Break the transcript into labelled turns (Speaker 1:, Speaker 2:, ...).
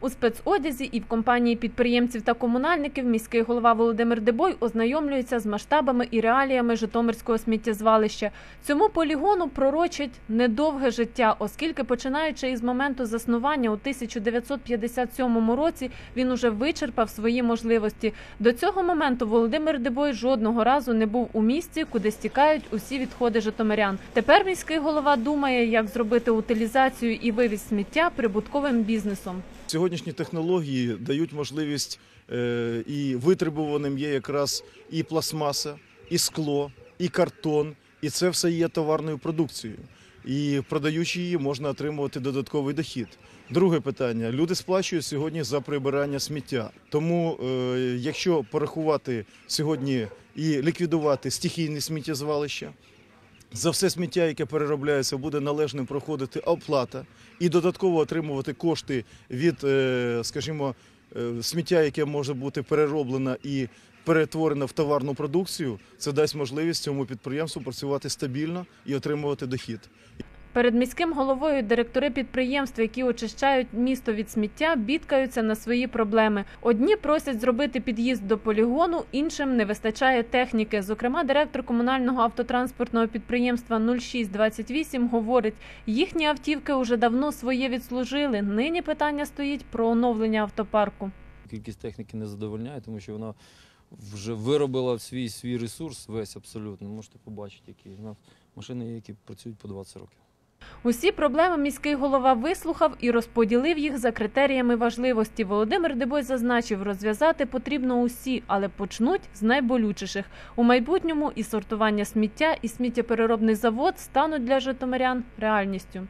Speaker 1: У спецодязі і в компанії підприємців та комунальників міський голова Володимир Дебой ознайомлюється з масштабами і реаліями Житомирського сміттєзвалища. Цьому полігону пророчить недовге життя, оскільки починаючи із моменту заснування у 1957 році він уже вичерпав свої можливості. До цього моменту Володимир Дебой жодного разу не був у місці, куди стікають усі відходи житомирян. Тепер міський голова думає, як зробити утилізацію і вивіз сміття прибутковим бізнесом.
Speaker 2: Сьогоднішні технології дають можливість е, і витребуваним є якраз і пластмаса, і скло, і картон, і це все є товарною продукцією. І продаючи її, можна отримувати додатковий дохід. Друге питання: люди сплачують сьогодні за прибирання сміття. Тому, е, якщо порахувати сьогодні і ліквідувати стихійні сміттєзвалища, за все сміття, яке переробляється, буде належним проходити оплата і додатково отримувати кошти від, е, скажімо, е, сміття, яке може бути перероблено і перетворено в товарну продукцію. Це дасть можливість цьому підприємству працювати стабільно і отримувати дохід.
Speaker 1: Перед міським головою директори підприємств, які очищають місто від сміття, бідкаються на свої проблеми. Одні просять зробити під'їзд до полігону, іншим не вистачає техніки. Зокрема, директор комунального автотранспортного підприємства 0628 говорить, їхні автівки уже давно своє відслужили. Нині питання стоїть про оновлення автопарку.
Speaker 3: Кількість техніки не задовольняє, тому що вона вже виробила свій свій ресурс весь абсолютно. Можете побачити, які у нас машини які працюють по 20 років.
Speaker 1: Усі проблеми міський голова вислухав і розподілив їх за критеріями важливості. Володимир Дебой зазначив, розв'язати потрібно усі, але почнуть з найболючіших. У майбутньому і сортування сміття, і сміттєпереробний завод стануть для житомирян реальністю.